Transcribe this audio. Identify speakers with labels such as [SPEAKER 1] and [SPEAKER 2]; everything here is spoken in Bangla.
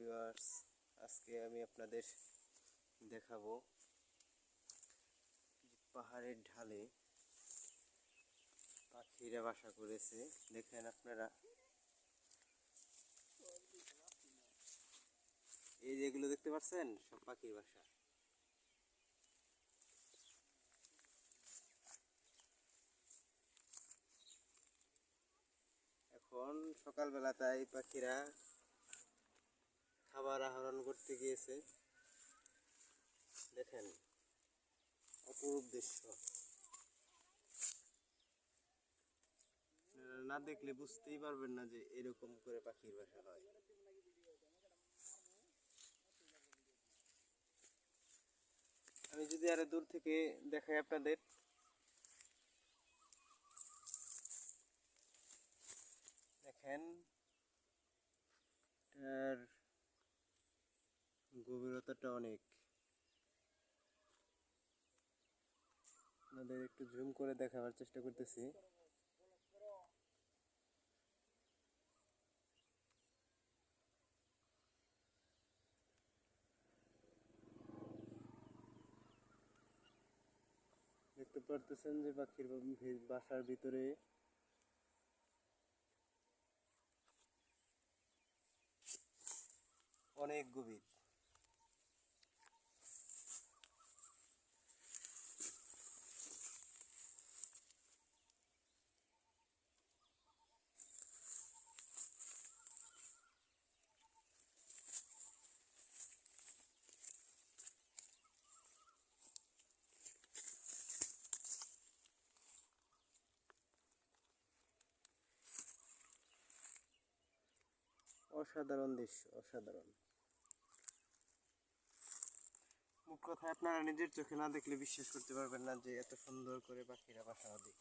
[SPEAKER 1] ভিউয়ার্স আজকে আমি আপনাদের দেখাবো পাহাড়ের ঢালে পাখিরা বাসা করেছে। দেখেন আপনারা। এই যেগুলো দেখতে পাচ্ছেন? সব পাখির বাসা। এখন সকালবেলা তাই পাখিরা খাবার আহরণ করতে গিয়েছে। দেখেন, অপরূপ দৃশ্য। না দেখলে বুঝতেই পারবেন না যে এরকম করে পাখির বাসা হয়। আমি যদি আরও দূর থেকে দেখাই আপনাদের। দেখেন গভীরতাটা অনেক। আপনাদের একটু জুম করে দেখাবার চেষ্টা করতেছি। দেখতে পারতেছেন যে পাখির বাসার ভিতরে অনেক গভীর। অসাধারণ দৃশ্য, অসাধারণ। মুখ কথা আপনারা নিজের চোখে না দেখলে বিশ্বাস করতে পারবেন না যে এত সুন্দর করে পাখিরা বাসা বাঁধে